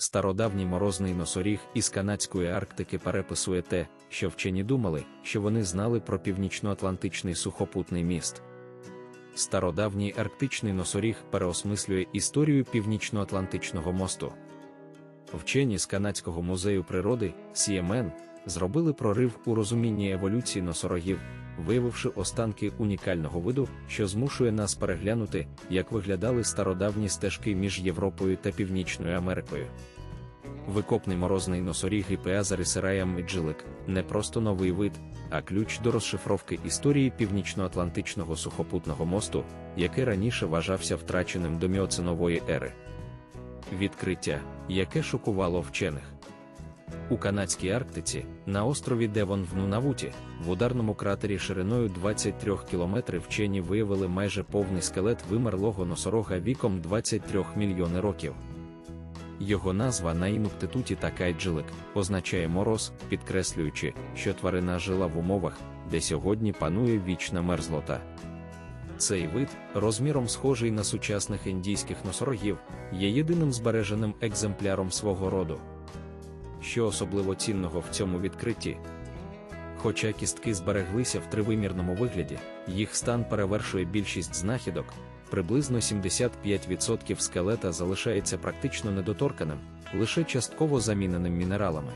Стародавній морозний носоріг із канадської Арктики переписує те, що вчені думали, що вони знали про північноатлантичний сухопутний міст. Стародавній арктичний носоріг переосмислює історію північноатлантичного мосту. Вчені з Канадського музею природи CMN зробили прорив у розумінні еволюції носорогів, виявивши останки унікального виду, що змушує нас переглянути, як виглядали стародавні стежки між Європою та Північною Америкою. Викопний морозний носоріг і Іпеазарисераям Міджилик не просто новий вид, а ключ до розшифровки історії північноатлантичного сухопутного мосту, який раніше вважався втраченим до міоцинової ери. Відкриття, яке шокувало вчених. У канадській Арктиці, на острові Девон в Нунавуті, в ударному кратері шириною 23 км вчені виявили майже повний скелет вимерлого носорога віком 23 мільйони років. Його назва на інуктитуті такайджилик означає мороз, підкреслюючи, що тварина жила в умовах, де сьогодні панує вічна мерзлота. Цей вид, розміром схожий на сучасних індійських носорогів, є єдиним збереженим екземпляром свого роду. Що особливо цінного в цьому відкритті? Хоча кістки збереглися в тривимірному вигляді, їх стан перевершує більшість знахідок, приблизно 75% скелета залишається практично недоторканим, лише частково заміненим мінералами.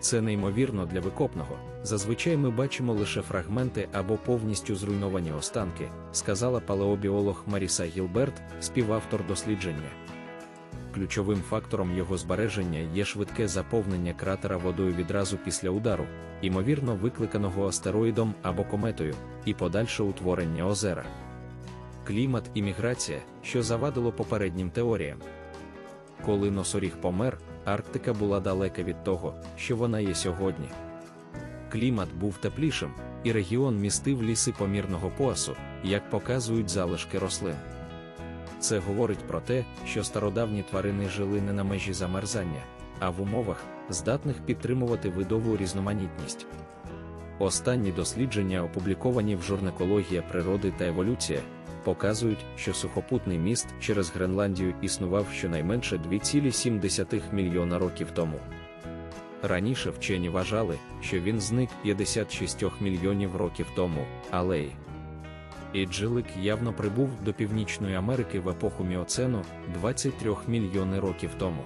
Це неймовірно для викопного. Зазвичай ми бачимо лише фрагменти або повністю зруйновані останки, сказала палеобіолог Маріса Гілберт, співавтор дослідження. Ключовим фактором його збереження є швидке заповнення кратера водою відразу після удару, ймовірно викликаного астероїдом або кометою, і подальше утворення озера. Клімат і міграція, що завадило попереднім теоріям. Коли носоріг помер, Арктика була далека від того, що вона є сьогодні. Клімат був теплішим, і регіон містив ліси помірного поясу, як показують залишки рослин. Це говорить про те, що стародавні тварини жили не на межі замерзання, а в умовах, здатних підтримувати видову різноманітність. Останні дослідження, опубліковані в журнакологія природи та еволюція, показують, що сухопутний міст через Гренландію існував щонайменше 2,7 мільйона років тому. Раніше вчені вважали, що він зник 56 мільйонів років тому, але й і джилик явно прибув до Північної Америки в епоху Міоцену 23 мільйони років тому.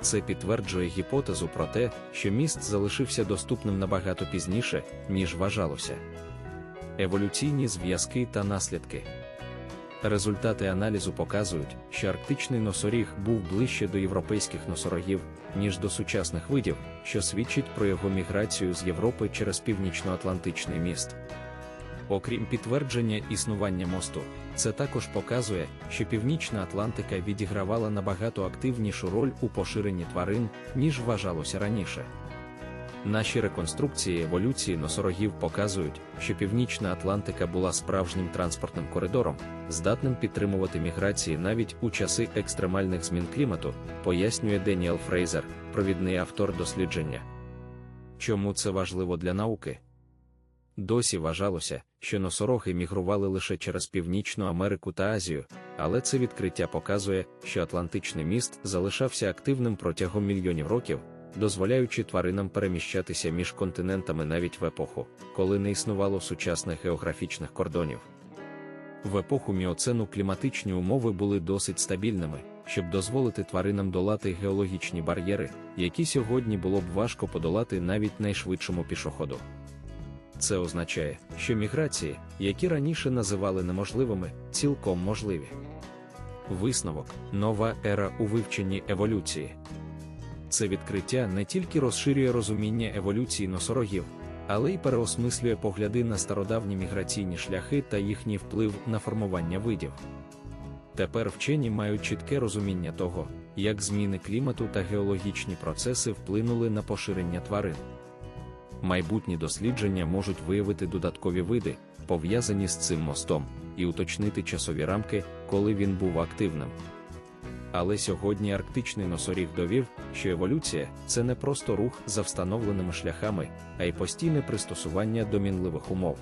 Це підтверджує гіпотезу про те, що міст залишився доступним набагато пізніше, ніж вважалося. Еволюційні зв'язки та наслідки. Результати аналізу показують, що арктичний носоріг був ближче до європейських носорогів, ніж до сучасних видів, що свідчить про його міграцію з Європи через північноатлантичний міст. Окрім підтвердження існування мосту, це також показує, що Північна Атлантика відігравала набагато активнішу роль у поширенні тварин, ніж вважалося раніше. Наші реконструкції еволюції носорогів показують, що Північна Атлантика була справжнім транспортним коридором, здатним підтримувати міграції навіть у часи екстремальних змін клімату, пояснює Деніел Фрейзер, провідний автор дослідження. Чому це важливо для науки? Досі вважалося, що носороги мігрували лише через Північну Америку та Азію, але це відкриття показує, що Атлантичний міст залишався активним протягом мільйонів років, дозволяючи тваринам переміщатися між континентами навіть в епоху, коли не існувало сучасних географічних кордонів. В епоху міоцену кліматичні умови були досить стабільними, щоб дозволити тваринам долати геологічні бар'єри, які сьогодні було б важко подолати навіть найшвидшому пішоходу. Це означає, що міграції, які раніше називали неможливими, цілком можливі. Висновок нова ера у вивченні еволюції. Це відкриття не тільки розширює розуміння еволюції носорогів, але й переосмислює погляди на стародавні міграційні шляхи та їхній вплив на формування видів. Тепер вчені мають чітке розуміння того, як зміни клімату та геологічні процеси вплинули на поширення тварин майбутні дослідження можуть виявити додаткові види, пов'язані з цим мостом, і уточнити часові рамки, коли він був активним. Але сьогодні арктичний носоріг довів, що еволюція це не просто рух за встановленими шляхами, а й постійне пристосування до мінливих умов.